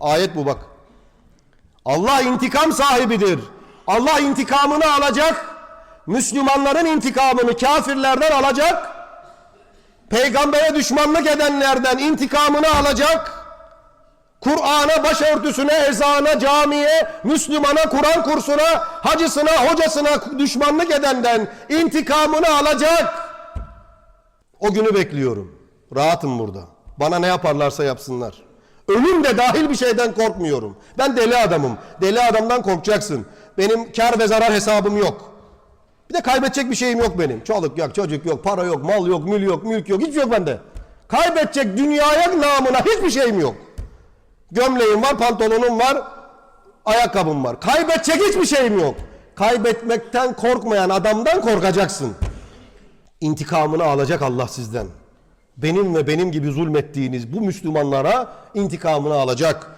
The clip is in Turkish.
Ayet bu bak. Allah intikam sahibidir. Allah intikamını alacak. Müslümanların intikamını kafirlerden alacak. Peygambere düşmanlık edenlerden intikamını alacak. Kur'an'a, başörtüsüne, ezana, camiye, Müslümana, Kur'an kursuna, hacısına, hocasına düşmanlık edenden intikamını alacak. O günü bekliyorum. Rahatım burada. Bana ne yaparlarsa yapsınlar. Ölüm de dahil bir şeyden korkmuyorum. Ben deli adamım. Deli adamdan korkacaksın. Benim kar ve zarar hesabım yok. Bir de kaybedecek bir şeyim yok benim. Çoluk yok, çocuk yok, para yok, mal yok, mül yok, mülk yok. Hiçbir şey yok bende. Kaybedecek dünyaya namına hiçbir şeyim yok. Gömleğim var, pantolonum var, ayakkabım var. Kaybedecek hiçbir şeyim yok. Kaybetmekten korkmayan adamdan korkacaksın. İntikamını alacak Allah sizden. Benim ve benim gibi zulmettiğiniz bu Müslümanlara intikamını alacak.